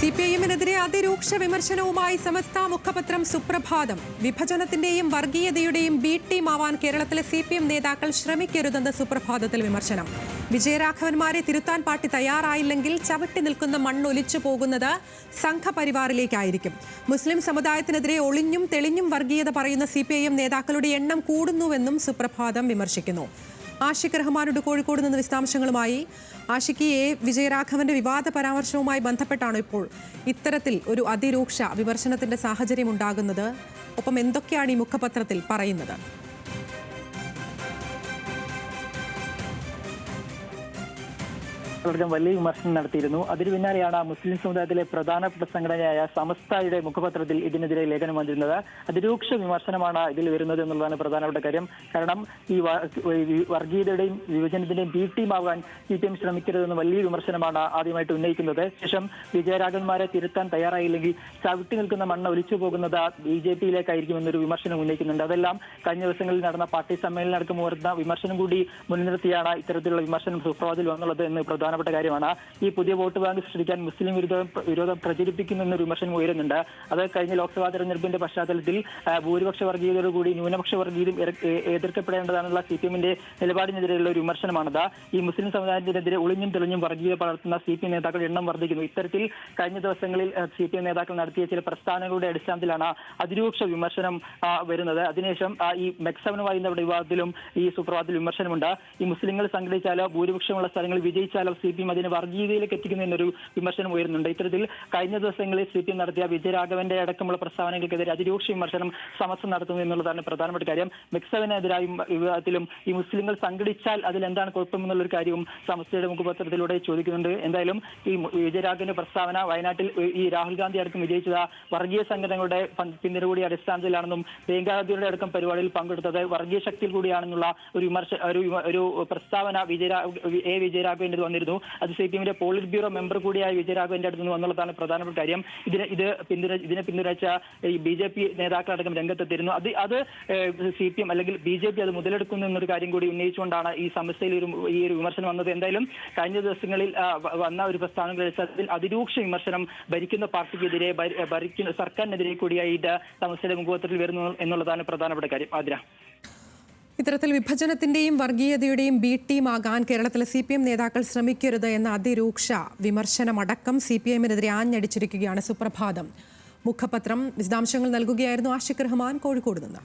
C P I അതിരൂക്ഷ വിമർശനവുമായി സമസ്ത മുഖപത്രം സുപ്രഭാതം. വിഭജനത്തിന്റെയും വർഗീയതയുടെയും B ടീമാവാൻ കേരളത്തിലെ സി പി എം നേതാക്കൾ ശ്രമിക്കരുതെന്ന് സുപ്രഭാതത്തിൽ വിമർശനം. വിജയരാഘവന്മാരെ തിരുത്താൻ പാർട്ടി തയ്യാറായില്ലെങ്കിൽ ചവിട്ടി നിൽക്കുന്ന മണ്ണൊലിച്ചു പോകുന്നത് സംഘപരിവാറിലേക്കായിരിക്കും. മുസ്ലിം സമുദായത്തിനെതിരെ ഒളിഞ്ഞും തെളിഞ്ഞും വർഗീയത പറയുന്ന സി നേതാക്കളുടെ എണ്ണം കൂടുന്നുവെന്നും സുപ്രഭാതം വിമർശിക്കുന്നു. ആഷിഖ് റഹ്മാനുണ്ട് കോഴിക്കോട് നിന്ന് വിശദാംശങ്ങളുമായി. ആഷിഖ് എ വിജയരാഘവന്റെ വിവാദ പരാമർശവുമായി ബന്ധപ്പെട്ടാണ് ഇപ്പോൾ ഇത്തരത്തിൽ ഒരു അതിരൂക്ഷ വിമർശനത്തിന്റെ സാഹചര്യം ഉണ്ടാകുന്നത് ഒപ്പം എന്തൊക്കെയാണ് ഈ മുഖപത്രത്തിൽ പറയുന്നത്? വർഗം വലിയ വിമർശനം നടത്തിയിരുന്നു. അതിന് പിന്നാലെയാണ് മുസ്ലിം സമുദായത്തിലെ പ്രധാനപ്പെട്ട സംഘടനയായ സമസ്തയുടെ മുഖപത്രത്തിൽ ഇതിനെതിരെ ലേഖനം വന്നിരുന്നത്. അതിരൂക്ഷ വിമർശനമാണ് ഇതിൽ വരുന്നത് എന്നുള്ളതാണ് പ്രധാനപ്പെട്ട കാര്യം. കാരണം ഈ വർഗീയതയുടെയും വിഭജനത്തിന്റെയും ബി ടീമാവാൻ സി പി എം ശ്രമിക്കരുതെന്ന് വലിയ വിമർശനമാണ് ആദ്യമായിട്ട് ഉന്നയിക്കുന്നത്. ശേഷം വിജയരാഘവന്മാരെ തിരുത്താൻ തയ്യാറായില്ലെങ്കിൽ ചവിട്ടി നിൽക്കുന്ന മണ്ണ് ഒലിച്ചു പോകുന്നത് ബി ജെ പിയിലേക്കായിരിക്കും എന്നൊരു വിമർശനം ഉന്നയിക്കുന്നുണ്ട്. അതെല്ലാം കഴിഞ്ഞ ദിവസങ്ങളിൽ നടന്ന പാർട്ടി സമ്മേളനം അടക്കം വരുന്ന വിമർശനം കൂടി മുൻനിർത്തിയാണ് ഇത്തരത്തിലുള്ള വിമർശനം സുപ്രഭാതത്തിൽ വന്നുള്ളത് എന്ന് പ്രധാനപ്പെട്ട കാര്യമാണ്. ഈ പുതിയ വോട്ട് ബാങ്ക് സൃഷ്ടിക്കാൻ മുസ്ലിം വിരുദ്ധ വിരോധം പ്രചരിപ്പിക്കുന്നു എന്നൊരു വിമർശനം ഉയരുന്നുണ്ട്. അത് കഴിഞ്ഞ ലോക്സഭാ തെരഞ്ഞെടുപ്പിന്റെ പശ്ചാത്തലത്തിൽ ഭൂരിപക്ഷ വർഗീയതയോടുകൂടി ന്യൂനപക്ഷ വർഗീയതയും എതിർക്കപ്പെടേണ്ടതാണെന്നുള്ള സി പി എമ്മിന്റെ നിലപാടിനെതിരെയുള്ള ഒരു വിമർശനമാണത്. ഈ മുസ്ലിം സമുദായത്തിനെതിരെ ഒളിഞ്ഞും തെളിഞ്ഞും വർഗീയത പടർത്തുന്ന സി പി എം നേതാക്കളുടെ എണ്ണം വർദ്ധിക്കുന്നു. ഇത്തരത്തിൽ കഴിഞ്ഞ ദിവസങ്ങളിൽ സി പി എം നേതാക്കൾ നടത്തിയ ചില പ്രസ്ഥാനങ്ങളുടെ അടിസ്ഥാനത്തിലാണ് അതിരൂക്ഷ വിമർശനം വരുന്നത്. അതിനുശേഷം ഈ മെക്സവനുമായി പറയുന്ന വിവാദത്തിലും ഈ സുപ്രഭാതത്തിൽ വിമർശനമുണ്ട്. ഈ മുസ്ലിങ്ങൾ സംഘടിച്ചാലോ ഭൂരിപക്ഷമുള്ള സ്ഥലങ്ങളിൽ വിജയിച്ചാലോ സി പി എം അതിനെ വർഗീയതയിലേക്ക് എത്തിക്കുന്നു എന്നൊരു വിമർശനം ഉയരുന്നുണ്ട്. ഇത്തരത്തിൽ കഴിഞ്ഞ ദിവസങ്ങളിൽ സി പി എം നടത്തിയ വിജയരാഘവന്റെ അടക്കമുള്ള പ്രസ്താവനകൾക്കെതിരെ അതിരൂക്ഷ വിമർശനം സമസ്ത നടത്തുന്നു എന്നുള്ളതാണ് പ്രധാനപ്പെട്ട കാര്യം. മിക്സവിനെതിരായും വിവാദത്തിലും ഈ മുസ്ലിങ്ങൾ സംഘടിച്ചാൽ അതിൽ എന്താണ് കുഴപ്പമെന്നുള്ളൊരു കാര്യവും സമസ്തയുടെ മുഖപത്രത്തിലൂടെ ചോദിക്കുന്നുണ്ട്. എന്തായാലും ഈ വിജയരാഘവന്റെ പ്രസ്താവന വയനാട്ടിൽ ഈ രാഹുൽ ഗാന്ധി അടക്കം വിജയിച്ചത് വർഗീയ സംഘടനകളുടെ പിന്തുണകൂടി പിന്തുണ കൂടി അടിസ്ഥാനത്തിലാണെന്നും പ്രിയങ്കാഗാന്ധിയുടെ അടക്കം പരിപാടിയിൽ പങ്കെടുത്തത് വർഗീയ ശക്തിയിൽ കൂടിയാണെന്നുള്ള ഒരു വിമർശ ഒരു പ്രസ്താവന വിജയരാ എ വിജയരാഘവന്റെ വന്നിരുന്നു. അത് സി പി എമ്മിന്റെ പോളിറ്റ് ബ്യൂറോ മെമ്പർ കൂടിയായ വിജയരാഘവന്റെ അടുത്ത് നിന്ന് വന്നുള്ളതാണ് പ്രധാനപ്പെട്ട കാര്യം. ഇതിനെ ഇത് പിന്തുണ ഇതിനെ പിന്തുണച്ച ഈ ബി ജെ പി നേതാക്കളടക്കം രംഗത്തെത്തിയിരുന്നു. അത് അത് സി പി എം അല്ലെങ്കിൽ ബി ജെ പി അത് മുതലെടുക്കുന്നു എന്നൊരു കാര്യം കൂടി ഉന്നയിച്ചുകൊണ്ടാണ് ഈ സമസ്യയിൽ ഒരു ഈ ഒരു വിമർശനം വന്നത്. എന്തായാലും കഴിഞ്ഞ ദിവസങ്ങളിൽ വന്ന ഒരു പ്രസ്ഥാനങ്ങളുടെ അടിസ്ഥാനത്തിൽ അതിരൂക്ഷ വിമർശനം ഭരിക്കുന്ന പാർട്ടിക്കെതിരെ ഭരി- ഭരിക്കുന്ന സർക്കാരിനെതിരെ കൂടിയായിട്ട് സമസ്യയുടെ മുഖപത്രത്തിൽ വരുന്നു എന്നുള്ളതാണ് പ്രധാനപ്പെട്ട കാര്യം. ആതിര. ഇത്തരത്തിൽ വിഭജനത്തിന്റെയും വർഗീയതയുടെയും ബി ടീമാകാൻ കേരളത്തിലെ സി പി എം നേതാക്കൾ ശ്രമിക്കരുത് എന്ന അതിരൂക്ഷ വിമർശനമടക്കം സി പി എമ്മിനെതിരെ ആഞ്ഞടിച്ചിരിക്കുകയാണ് സുപ്രഭാതം. മുഖപത്രം വിശദാംശങ്ങൾ നൽകുകയായിരുന്നു ആഷിഖ് റഹ്മാൻ കോഴിക്കോട് നിന്ന്.